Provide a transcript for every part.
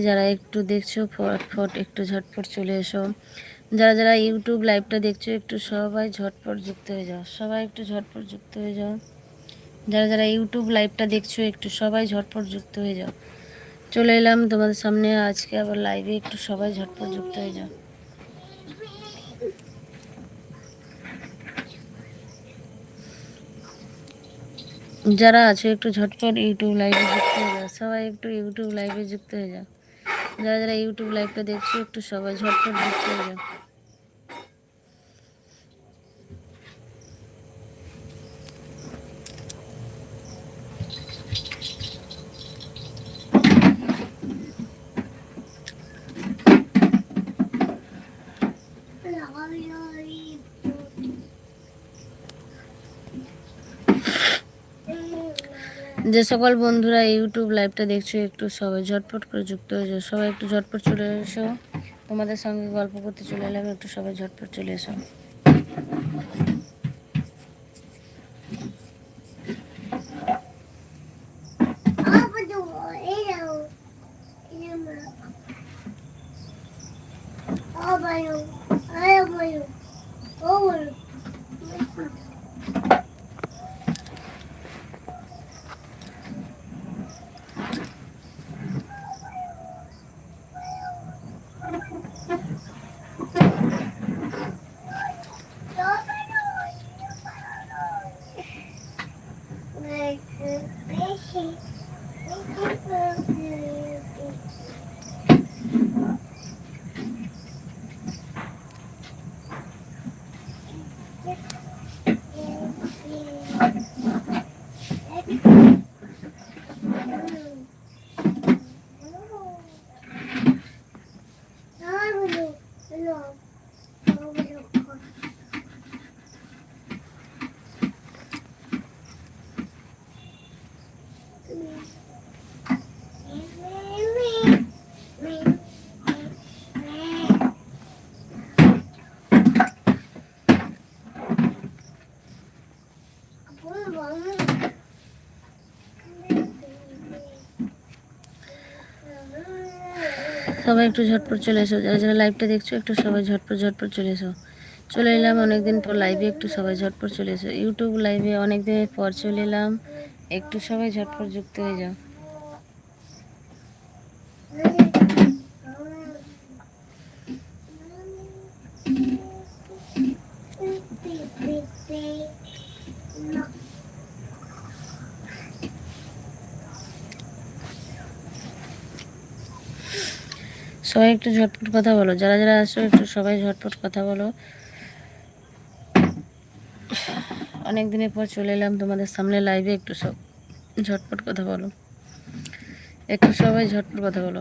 যারা একটু দেখছ, ফটফট একটু ঝটফট চলে এসো। যারা যারা ইউটিউব লাইভটা দেখছ, একটু সবাই ঝটফট যুক্ত হয়ে যাও। সবাই একটু ঝটফট যুক্ত হয়ে যাও। যারা যারা ইউটিউব লাইভটা দেখছ, একটু সবাই ঝটফট যুক্ত হয়ে যাও। চলে এলাম তোমাদের সামনে, আজকে আবার লাইভে একটু সবাই ঝটফট যুক্ত হয়ে যাও। যারা আছে, একটু ঝটফট ইউটিউব লাইভে যুক্ত হয়ে যাও। সবাই একটু ইউটিউব লাইভে যুক্ত হয়ে যাও। যারা যারা ইউটিউব লাইভটা দেখছ একটু সবাই ঝটপট যুক্ত হয়ে যাও যে সকল বন্ধুরা ইউটিউব লাইভটা দেখছ, একটু সবাই ঝটপট করে যুক্ত হয়ে যাও। সবাই একটু ঝটপট চলে এসো। তোমাদের সঙ্গে গল্প করতে চলে এলাম, একটু সবাই ঝটপট চলে এসো। সবাই একটু ঝটপট চলে এসো যারা যারা লাইভটা দেখছ একটু সবাই ঝটপট ঝটপট চলে এসো চলে এলাম অনেকদিন পর লাইভে একটু সবাই ঝটপট চলে এসো ইউটিউব লাইভে অনেক দিনের পর চলে এলাম একটু সবাই ঝটপট যুক্ত হয়ে যাও সবাই একটু ঝটপট কথা বলো। যারা যারা আসো একটু সবাই ঝটপট কথা বলো। অনেক দিনের পর চলে এলাম তোমাদের সামনে লাইভে একটু সব ঝটপট কথা বলো। একটু সবাই ঝটপট কথা বলো।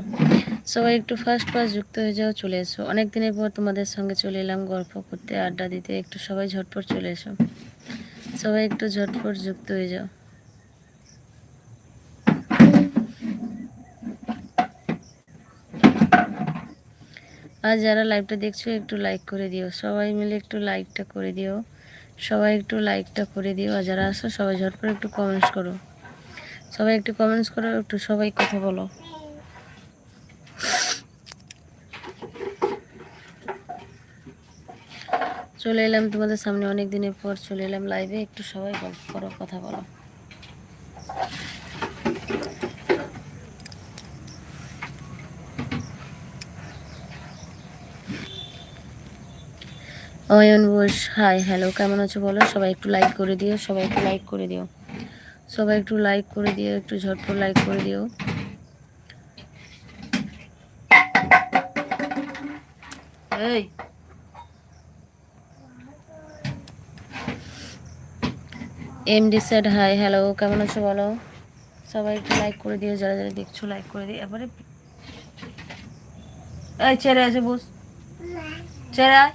সবাই একটু ফার্স্ট ফার্স্ট যুক্ত হয়ে যাও, চলে এসো। অনেক দিনের পর তোমাদের সঙ্গে চলে এলাম, গল্প করতে, আড্ডা দিতে। একটু সবাই ঝটপট চলে এসো। সবাই একটু ঝটপট যুক্ত হয়ে যাও। আর যারা লাইভটা দেখছ, একটু লাইক করে দিও। সবাই মিলে একটু লাইকটা করে দিও। সবাই একটু লাইকটা করে দিও। আর যারা আসো, সবাই ঝটপট একটু কমেন্টস করো। সবাই একটু কমেন্টস করো, একটু সবাই কথা বলো। চলে এলাম তোমাদের সামনে অনেক দিনের পর। চলে এলাম লাইভে একটু সবাই গল্প করো, কথা বলো। অয়ন বোস হাই হ্যালো কেমন আছো বলো? সবাই একটু লাইক করে দিও, সবাই একটু লাইক করে দিও। সবাই একটু লাইক করে দিও, একটু ঝটপট লাইক করে দিও। এই। এমডি সেড হাই হ্যালো কেমন আছো বলো? সবাই একটু লাইক করে দিও, যারা যারা দেখছ লাইক করে দিও। এবারে এই ছেড়ে আছে বস। ছেড়ে আয়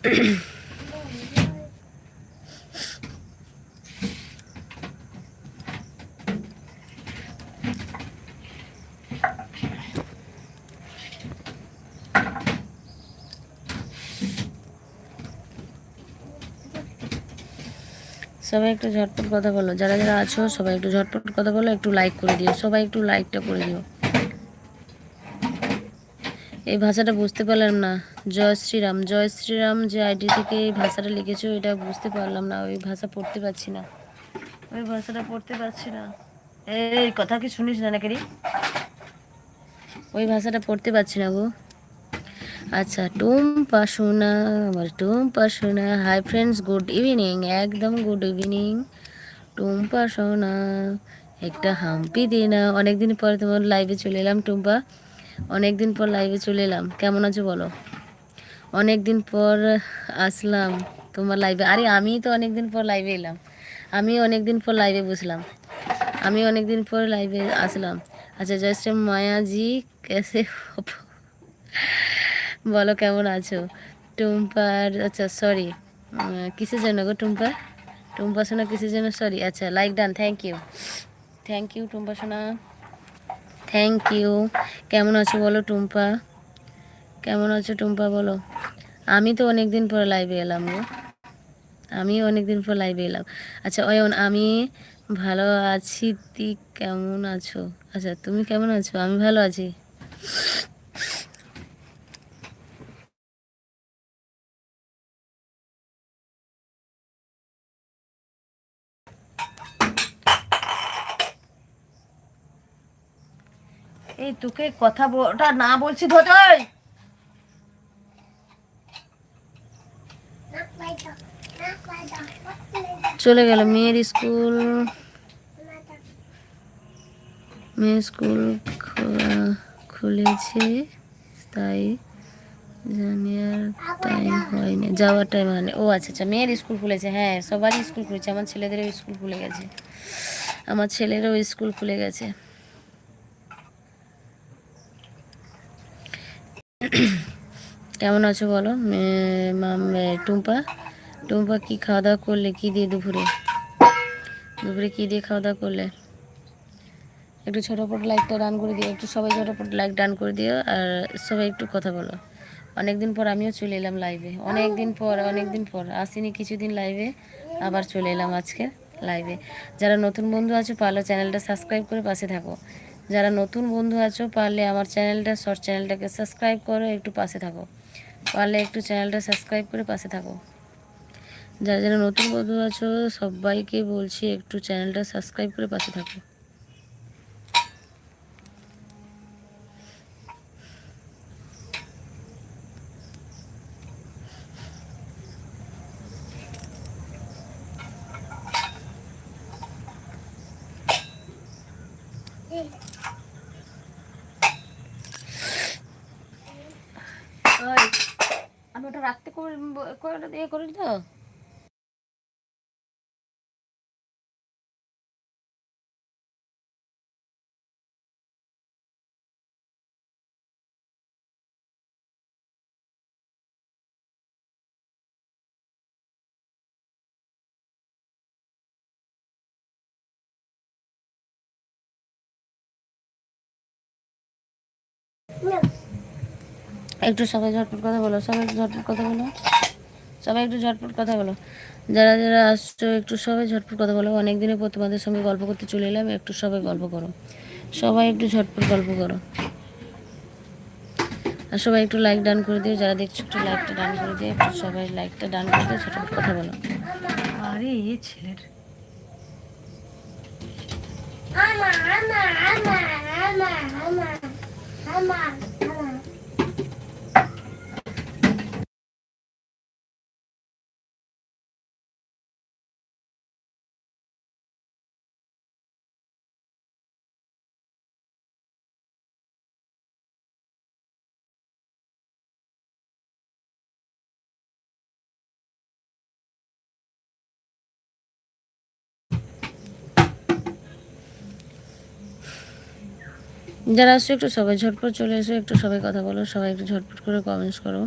সবাই একটু ঝটপট কথা বলো। যারা যারা আছো, সবাই একটু ঝটপট কথা বলো, একটু লাইক করে দিও। সবাই একটু লাইকটা করে দিও। এই ভাষাটা বুঝতে পারলাম না। জয় শ্রীরাম জয় শ্রীরাম যে আইডি থেকে এই ভাষাটা লিখেছো এটা বুঝতে পারলাম না, ওই ভাষা পড়তে পারছি না। ওই ভাষাটা পড়তে পারছি না। এই কথা কি শুনিস না নাকি ওই ভাষাটা পড়তে পারছি না গো। আচ্ছা টুম্পা সোনা, আমার টুম্পা সোনা। হাই ফ্রেন্ডস গুড ইভিনিং একদম গুড ইভিনিং টুম্পা সোনা, একটা হাম্পি দি না অনেকদিন পর তোমার লাইভে চলে এলাম, টুম্পা। অনেক দিন পর লাইভে চলে এলাম। কেমন আছো বলো? অনেক দিন পর আসলাম তোমার লাইভে আরে আমি তো অনেক দিন পর লাইভে এলাম। আমি অনেক দিন পর লাইভে বসলাম। আমি অনেক দিন পর লাইভে আসলাম। আচ্ছা জয়শ্রী মায়াজি কেসে বলো, কেমন আছো? টুম্পার আচ্ছা সরি কিসের জন্য গো টুম্পা? টুম্পা সোনা কিসের জন্য? সরি আচ্ছা like done thank you thank you Tumpa সোনা। থ্যাংক ইউ কেমন আছো বলো, টুম্পা? কেমন আছো টুম্পা, বলো? আমি তো অনেক দিন পর লাইভে এলাম গো। আমি অনেক দিন পর লাইভে এলাম। আচ্ছা অয়ন, আমি ভালো আছি তুই কেমন আছো? আচ্ছা তুমি কেমন আছো? আমি ভালো আছি। এই তোকে কথা ওটা না বলছি ধোতই চলে গেল মেয়ের স্কুল। মেয়ের স্কুল খুলেছে, তাই জানি আর টাইম হয়নি। যাওয়ার টাইম হয়নি। ও আচ্ছা আচ্ছা মেয়ের স্কুল খুলেছে। হ্যাঁ সবারই স্কুল খুলেছে। আমার ছেলেদেরও স্কুল খুলে গেছে। আমার ছেলেরও স্কুল খুলে গেছে। কেমন আছো বলো? টুম্পা? টুম্পা কি খাওয়া দাওয়া করলে কি দিয়ে দুপুরে দুপুরে কি দিয়ে খাওয়া দাওয়া করলে একটু ছোটোপট লাইকটা ডান করে দিও, একটু সবাই ছোটোপট লাইক ডান করে দিও, আর সবাই একটু কথা বলো। অনেক দিন পর আমিও চলে এলাম লাইভে অনেক দিন পর, অনেক দিন পর। আসিনি কিছুদিন লাইভে আবার চলে এলাম আজকে লাইভে যারা নতুন বন্ধু আছো, পারলে চ্যানেলটা সাবস্ক্রাইব করে পাশে থাকো। যারা নতুন বন্ধু আছো, পারলে আমার চ্যানেলটা শর্ট চ্যানেলটাকে সাবস্ক্রাইব করো, একটু পাশে থাকো। পারলে একটু চ্যানেলটা সাবস্ক্রাইব করে পাশে থাকো। যারা যারা নতুন বন্ধু আছো, সবাইকে বলছি একটু চ্যানেলটা সাবস্ক্রাইব করে পাশে থাকো। আমি ওটা রাখতে করে করে তো? একটু সবাই ঝটপট কথা বলো সবাই একটু ঝটপট কথা বলো। সবাই একটু ঝটপট কথা বলো। যারা যারা আসছো একটু সবাই ঝটপট কথা বলো। অনেক দিনের পর তোমাদের সঙ্গে গল্প করতে চলে এলাম একটু সবাই গল্প করো। সবাই একটু ঝটপট গল্প করো। আর সবাই একটু লাইক ডান করে দিও। যারা দেখছ একটু লাইকটা ডান করে দিও একটু সবাই লাইকটা ডান করে দিও ঝটপট কথা বলো। আরে এই ছেলের। আমার আমার আমার আমার আমার আমার যারা আসছো, একটু সবাই ঝটপট চলে এসো, একটু সবাই কথা বলো, সবাই একটু ঝটপট করে কমেন্টস করো।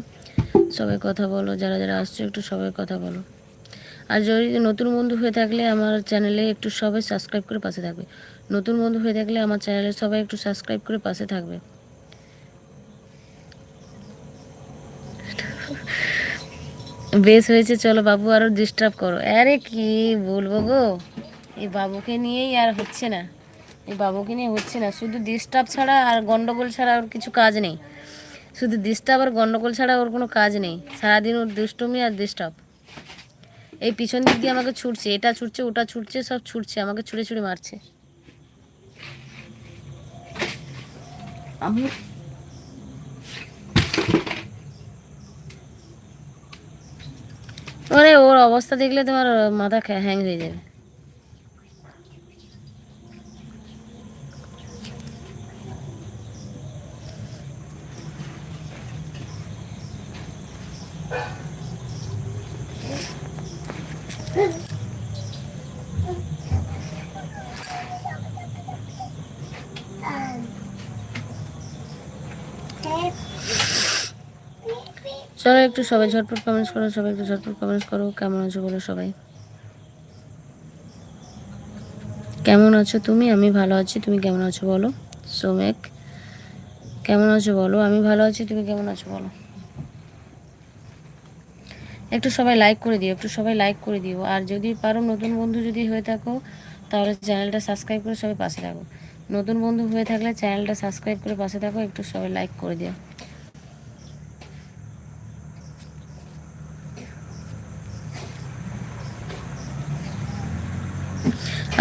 সবাই কথা বলো, যারা যারা আসছো, একটু সবাই কথা বলো। আর যদি নতুন বন্ধু হয়ে থাকলে আমার চ্যানেলে একটু সবাই সাবস্ক্রাইব করে পাশে থাকবে। নতুন বন্ধু হয়ে থাকলে আমার চ্যানেলে সবাই একটু সাবস্ক্রাইব করে পাশে থাকবে। বেশ হয়েছে, চলো বাবু আরও ডিস্টার্ব করো। আরে কি বলব গো? এই বাবুকে নিয়েই আর হচ্ছে না। এই বাবুকে নিয়ে হচ্ছে না। শুধু ডিস্টার্ব ছাড়া আর গন্ডগোল ছাড়া ওর কিছু কাজ নেই। শুধু ডিস্টার্ব আর গন্ডগোল ছাড়া ওর কোনো কাজ নেই। সারাদিন ওর দুষ্টুমি আর ডিস্টার্ব এই পিছন দিক দিয়ে আমাকে ছুটছে এটা ছুটছে ওটা ছুটছে সব ছুটছে আমাকে ছুড়ে ছুড়ে মারছে। আমি মানে ওর অবস্থা দেখলে তোমার মাথা হ্যাং হয়ে যাবে চলো একটু সবাই ঝটপট কমেন্টস করো, সবাই একটু ঝটপট কমেন্টস করো। কেমন আছো বলো সবাই? কেমন আছো তুমি? আমি ভালো আছি, তুমি কেমন আছো বলো? সোমেক, কেমন আছো বলো? আমি ভালো আছি, তুমি কেমন আছো বলো? একটু সবাই লাইক করে দিও, একটু সবাই লাইক করে দিও। আর যদি পারো নতুন বন্ধু যদি হয়ে থাকো, তাহলে চ্যানেলটা সাবস্ক্রাইব করে সবাই পাশে থাকো। নতুন বন্ধু হয়ে থাকলে চ্যানেলটা সাবস্ক্রাইব করে পাশে থাকো, একটু সবাই লাইক করে দিও।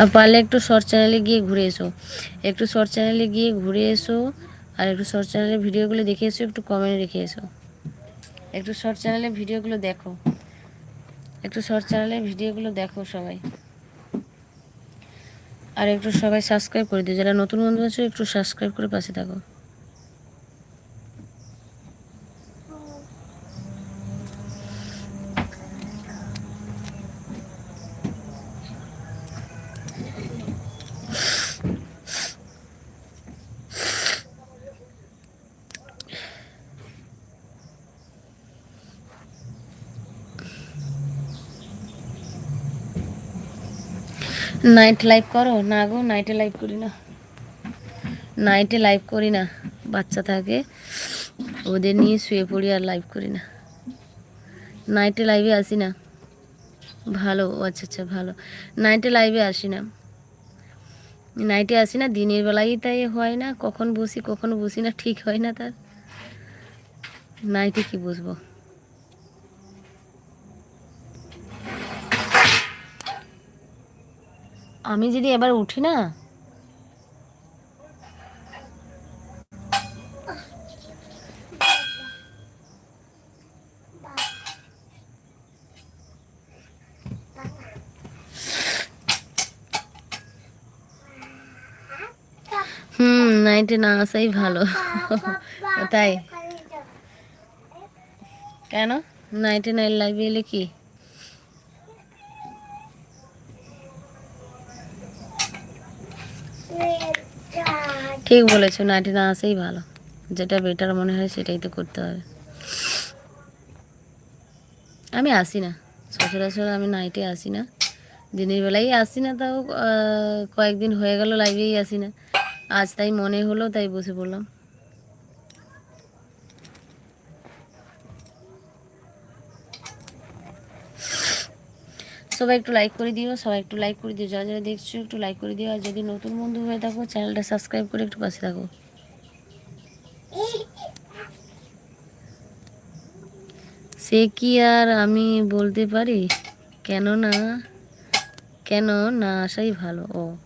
আর পারলে একটু শর্ট চ্যানেলে গিয়ে ঘুরে এসো। একটু শর্ট চ্যানেলে গিয়ে ঘুরে এসো আর একটু শর্ট চ্যানেলের ভিডিওগুলো দেখে এসো, একটু কমেন্ট রেখে এসো। একটু শর্ট চ্যানেলে ভিডিওগুলো দেখো। একটু শর্ট চ্যানেলে ভিডিওগুলো দেখো সবাই। আর একটু সবাই সাবস্ক্রাইব করে দিও। যারা নতুন বন্ধু আছো, একটু সাবস্ক্রাইব করে পাশে থাকো। নাইট লাইভ করো? না গো নাইটে লাইভ করি না। নাইটে লাইভ করি না। বাচ্চা থাকে, ওদের নিয়ে শুয়ে পড়ি আর লাইভ করি না। নাইটে লাইভে আসি না। ভালো আচ্ছা আচ্ছা ভালো। নাইটে লাইভে আসি না। নাইটে আসি না, দিনের বেলাই তাই হয় না। কখন বসি কখন বসি না, ঠিক হয় না তার। নাইটে কি বসবো? আমি যদি এবার উঠি না? হুম নাইটে না আসাই ভালো। তাই? কেন? নাইটে নাইট লাইভে এলে কি? ঠিক বলেছ, নাইটি না আসেই ভালো। যেটা বেটার মনে হয় সেটাই তো করতে হবে। আমি আসি না। সচরাচর আমি নাইটে আসি না। দিনের বেলায় আসি না, তাও কয়েকদিন হয়ে গেল লাইভেই আসি না। আজ তাই মনে হলো, তাই বসে পড়লাম। সবাই একটু লাইক করে দিও, সবাই একটু লাইক করে দিও, যারা যারা দেখছ একটু লাইক করে দিও, আর যদি নতুন বন্ধু হয়ে থাকো, চ্যানেলটা সাবস্ক্রাইব করে একটু পাশে থাকো। সে কি আর আমি বলতে পারি? কেন না? কেন না আসাই ভালো? ও।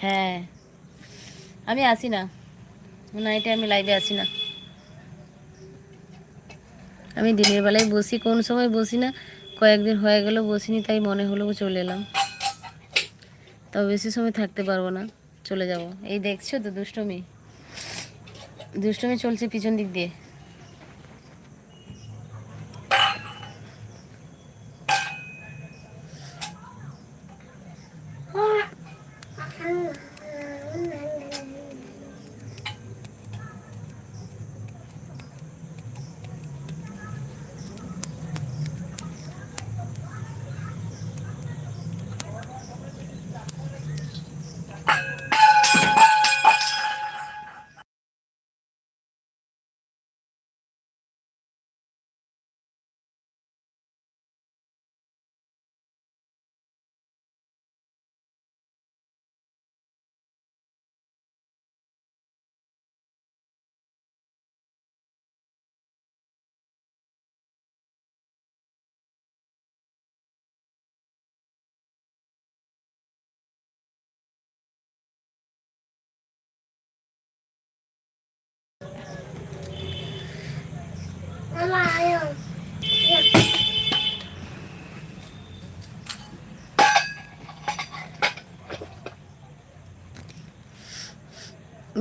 হ্যাঁ। আমি আসি না। নাইটে আমি লাইভে আসি না। আমি দিনের বেলায় বসি, কোন সময় বসি না? কয়েকদিন হয়ে গেল বসিনি, তাই মনে হলো চলে এলাম। তবে বেশি সময় থাকতে পারব না, চলে যাব। এই দেখছ তো দুষ্টমি? দুষ্টমি চলছে পিছন দিক দিয়ে।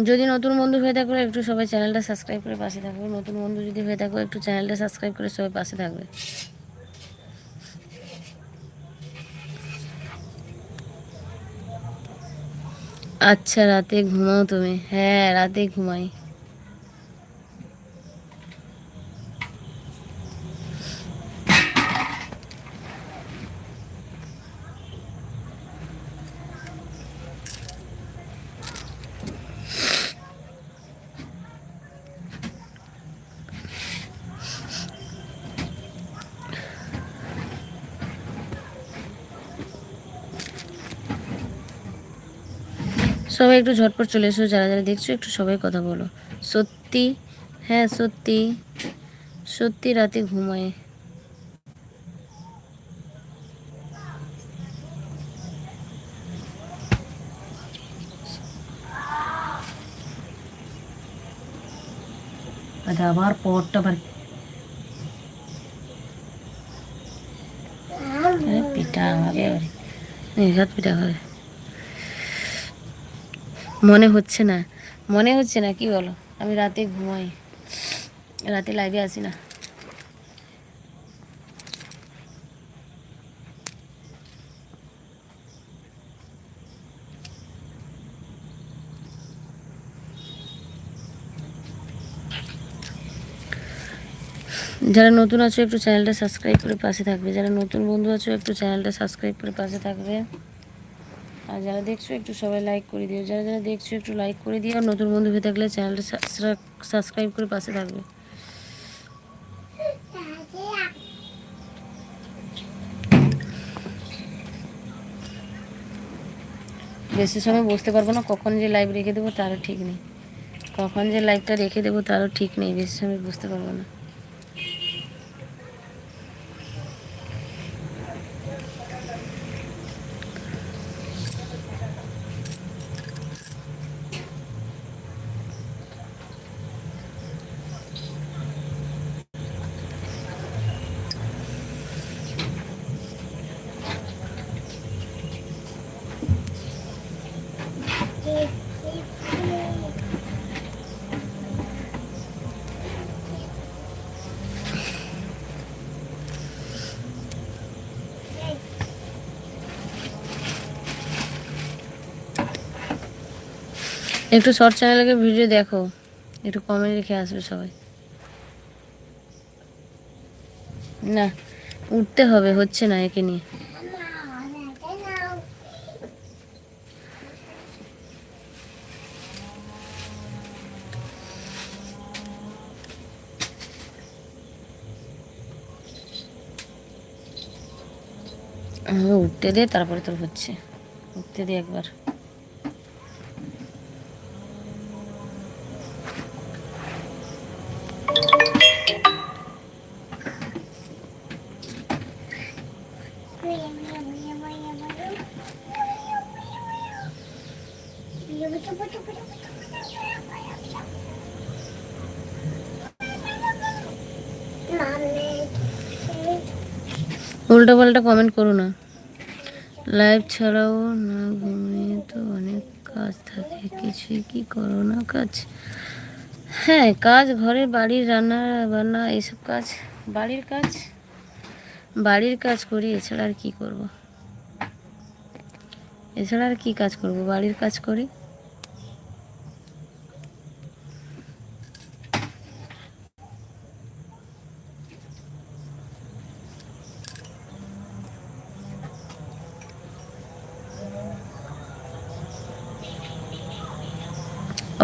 যদি নতুন বন্ধু হয়ে থাকো, একটু সবাই চ্যানেলটা সাবস্ক্রাইব করে পাশে থাকবে নতুন বন্ধু যদি হয়ে থাকো, একটু চ্যানেলটা সাবস্ক্রাইব করে সবাই পাশে থাকবে। আচ্ছা রাতে ঘুমাও তুমি। হ্যাঁ রাতে ঘুমাই। সবাই একটু ঝটপট চলে এসো যারা যারা দেখছ একটু সবাই কথা বলো। সত্যি? হ্যাঁ সত্যি। সত্যি রাতে ঘুমায়। আবার পরটা বার পিঠা আমাকে নির্ঘাত পিঠা করে মনে হচ্ছে না। মনে হচ্ছে না, কি বলো? আমি রাতে ঘুমাই। রাতে লাইভে আসি না। যারা নতুন আছো, একটু চ্যানেলটা সাবস্ক্রাইব করে পাশে থাকবে। যারা নতুন বন্ধু আছো, একটু চ্যানেলটা সাবস্ক্রাইব করে পাশে থাকবে। আর যারা দেখছ, একটু সবাই লাইক করে দিও। যারা যারা দেখছ, একটু লাইক করে দিও। আর নতুন বন্ধু হয়ে থাকলে চ্যানেলটা সাবস্ক্রাইব করে পাশে থাকবে। বেশি সময় বসতে পারব না। কখন যে লাইভ রেখে দেবো তারও ঠিক নেই। কখন যে লাইভটা রেখে দেবো তারও ঠিক নেই। বেশি সময় বুঝতে পারব না। একটু শর্ট চ্যানেলের ভিডিও দেখো। একটু কমেন্ট রেখে আসবে সবাই। না, উঠতে হবে, হচ্ছে না একে নিয়ে। উঠতে দে, তারপরে তোর হচ্ছে। উঠতে দে একবার। উল্টো পাল্টা কমেন্ট করো না। লাইভ ছাড়াও না ঘুমিয়ে তো অনেক কাজ থাকে। কিছুই কি করো না কাজ? হ্যাঁ কাজ ঘরে, বাড়ির রান্না বান্না, এইসব কাজ। বাড়ির কাজ? বাড়ির কাজ করি, এছাড়া আর কি করব? এছাড়া আর কি কাজ করব? বাড়ির কাজ করি।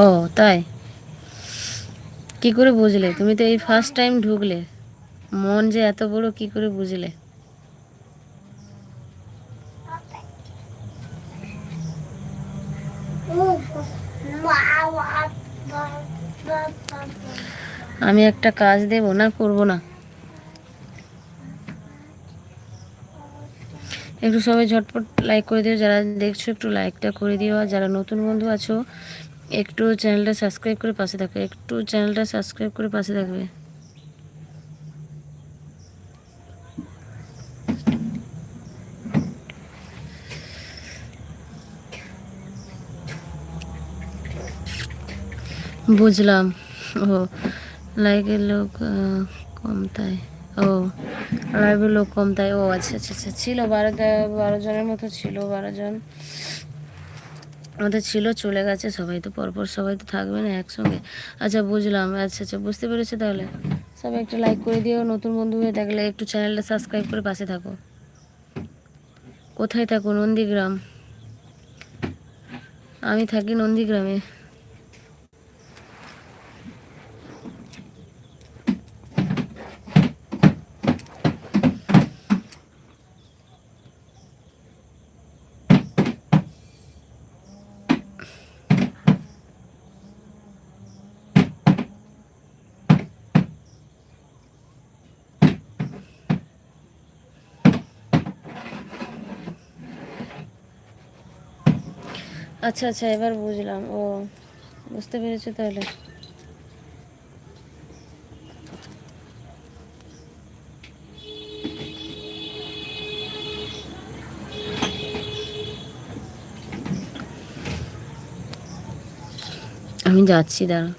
ও, তাই? কি করে বুঝলে? তুমি তো এই ফার্স্ট টাইম ঢুকলে। মন যে এত বড়, কি করে বুঝলে? আমি একটা কাজ দেব না, করব না? একটু সবাই ঝটপট লাইক করে দিও, যারা দেখছ একটু লাইকটা করে দিও, আর যারা নতুন বন্ধু আছো একটু চ্যানেলটা সাবস্ক্রাইব করে পাশে থাকবে, একটু চ্যানেলটা সাবস্ক্রাইব করে পাশে থাকবে। বুঝলাম। ও লাইকের লোক কম তাই। ও লাইভের লোক কম তাই। ও আচ্ছা আচ্ছা আচ্ছা ছিল বারো বারো জনের মতো ছিল, বারো জন। আমাদের ছিল, চলে গেছে, সবাই তো পরপর সবাই তো থাকবে না একসঙ্গে। আচ্ছা বুঝলাম। আচ্ছা আচ্ছা বুঝতে পেরেছ তাহলে। সবাই একটু লাইক করে দিও, নতুন বন্ধু হয়ে থাকলে একটু চ্যানেলটা সাবস্ক্রাইব করে পাশে থাকো। কোথায় থাকো? নন্দীগ্রাম। আমি থাকি নন্দীগ্রামে। আচ্ছা আচ্ছা এবার বুঝলাম। ও বুঝতে পেরেছ তাহলে। আমি যাচ্ছি দাঁড়া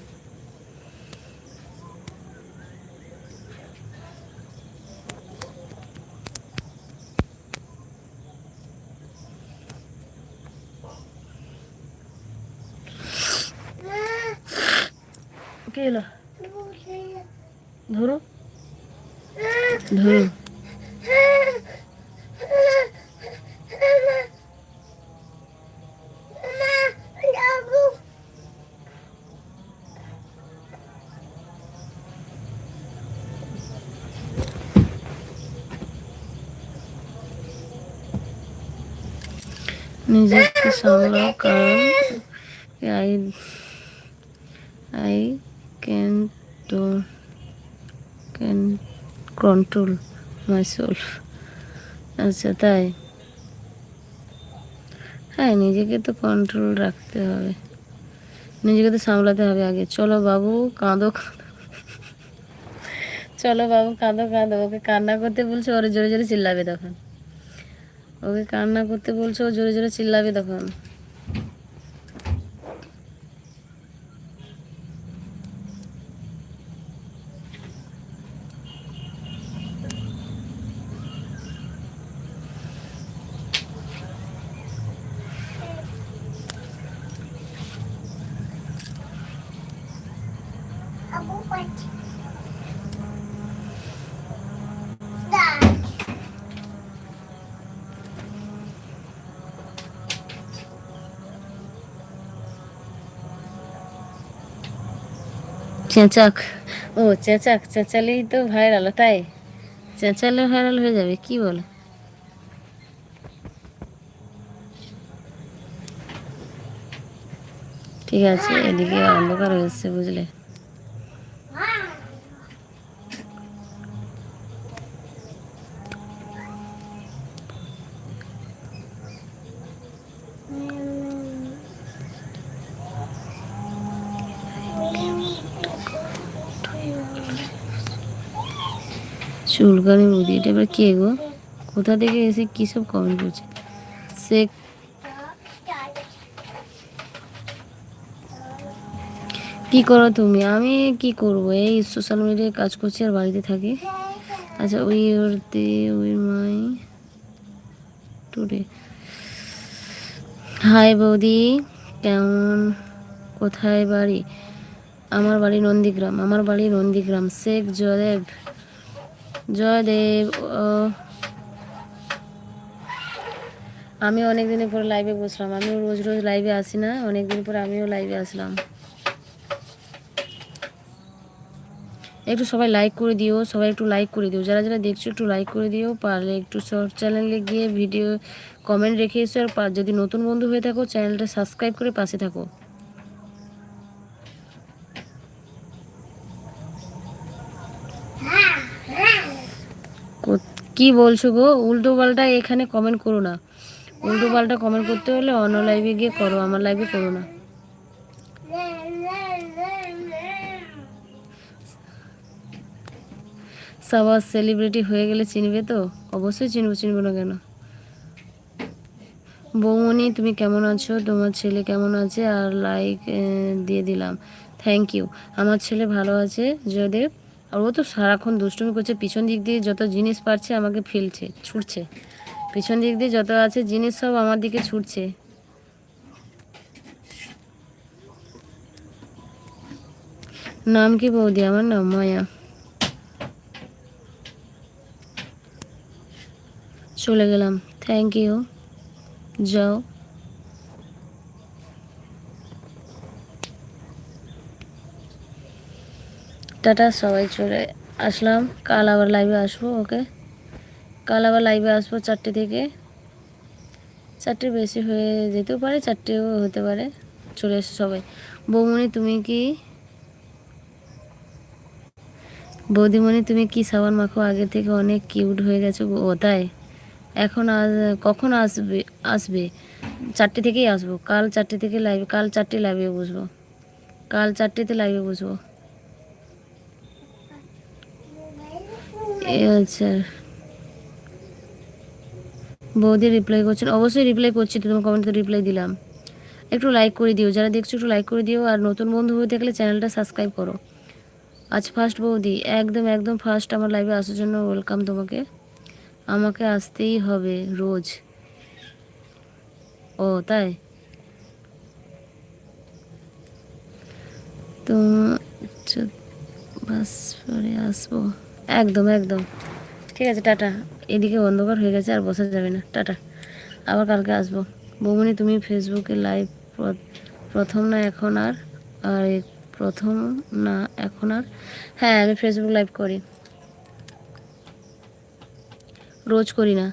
কে এলো ধরো ধরো নিজেকে সামলাও কারণ I I can do can control myself আচ্ছা তাই? হ্যাঁ নিজেকে তো কন্ট্রোল রাখতে হবে। নিজেকে তো সামলাতে হবে আগে। চলো বাবু কাঁদো। চলো বাবু, কাঁদো কাঁদো। ওকে কান্না করতে বলছো, ওরে জোরে জোরে চিল্লাবে তখন। ওকে কান্না করতে বলছো জোরে জোরে চিল্লাবে তখন। চেঁচাক। ও, চেঁচাক, চেঁচালেই তো ভাইরাল তাই? চেঁচালে ভাইরাল হয়ে যাবে, কি বলো? ঠিক আছে, এদিকে অন্ধকার হয়েছে, বুঝলে? চুলকানি বুদ্ধি এটা এবার কে গো? কোথা থেকে এসে কী সব কমেন্ট করছে? সে কি করো তুমি? আমি কি করব? এই সোশ্যাল মিডিয়ায় কাজ করছি আর বাড়িতে থাকি। আচ্ছা we or they we my today hi বৌদি, কেমন? কোথায় বাড়ি? আমার বাড়ি নন্দীগ্রাম, আমার বাড়ি নন্দীগ্রাম, শেখ জয়দেব জয়দেব আমি অনেক দিনের পরে লাইভে বসলাম। আমিও রোজ রোজ লাইভে আসি না অনেক দিন পরে আমিও লাইভে আসলাম। একটু সবাই লাইক করে দিও, সবাই একটু লাইক করে দিও। যারা যারা দেখছ একটু লাইক করে দিও, পারলে একটু শর্ট চ্যানেলে গিয়ে ভিডিও কমেন্ট রেখে এসো। আর যদি নতুন বন্ধু হয়ে থাকো চ্যানেলটা সাবস্ক্রাইব করে পাশে থাকো। কো- বলছো গো? উল্টো পাল্টা এখানে কমেন্ট করো না। উল্টো পাল্টা কমেন্ট করতে হলে অন্য লাইভে গিয়ে করো, আমার লাইভে করো না। সবার সেলিব্রিটি হয়ে গেলে চিনবে তো? অবশ্যই চিনবো চিনবো না কেন? বৌমনি তুমি কেমন আছো? তোমার ছেলে কেমন আছে? আর লাইক দিয়ে দিলাম। থ্যাংক ইউ আমার ছেলে ভালো আছে, জয়দেব। আর ও তো সারাক্ষণ দুষ্টুমি করছে, পিছন দিক দিয়ে যত জিনিস পারছে আমাকে ফেলছে, ছুটছে। পিছন দিক দিয়ে যত আছে জিনিস সব আমার দিকে ছুটছে। নাম কি বৌদি? আমার নাম মায়া। চলে গেলাম। থ্যাংক ইউ যাও। টাটা সবাই চলে আসলাম। কাল আবার লাইভে আসব ওকে কাল আবার লাইভে আসব চারটে থেকে। চারটে বেশি হয়ে যেতেও পারে, চারটেও হতে পারে। চলে এসো সবাই। বৌমণি, তুমি কি? বৌদিমণি, তুমি কি সাবান মাখো? আগে থেকে অনেক কিউট হয়ে গেছো। ও, তাই? এখন আজ, কখন আসবে আসবে? চারটে থেকেই আসব। কাল চারটে থেকে লাইভে কাল চারটে লাইভে বসবো। কাল চারটেতে লাইভে বসবো এই আচ্ছা। বৌদি রিপ্লাই করছেন অবশ্যই রিপ্লাই করছি তো, তোমার কমেন্টে রিপ্লাই দিলাম। একটু লাইক করে দিও। যারা দেখছ একটু লাইক করে দিও, আর নতুন বন্ধু হয়ে থাকলে চ্যানেলটা সাবস্ক্রাইব করো। আজ ফার্স্ট বৌদি। একদম একদম ফার্স্ট আমার লাইভে আসার জন্য ওয়েলকাম তোমাকে। আমাকে আসতেই হবে রোজ। ও, তাই? তো বাস, পরে আসব। একদম একদম। ঠিক আছে, টাটা। এদিকে অন্ধকার হয়ে গেছে আর বসা যাবে না। টাটা। আবার কালকে আসব। বৌমনি, তুমি ফেসবুকে লাইভ প্রথম না এখন আর? আর, প্রথম না এখন আর? হ্যাঁ আমি ফেসবুক লাইভ করি। রোজ করি না।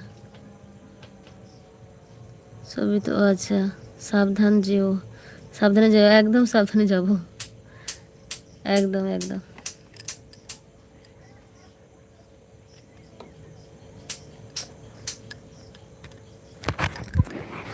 সবই তো আচ্ছা সাবধান যেও। সাবধানে যেও। একদম সাবধানে যাব। একদম একদম।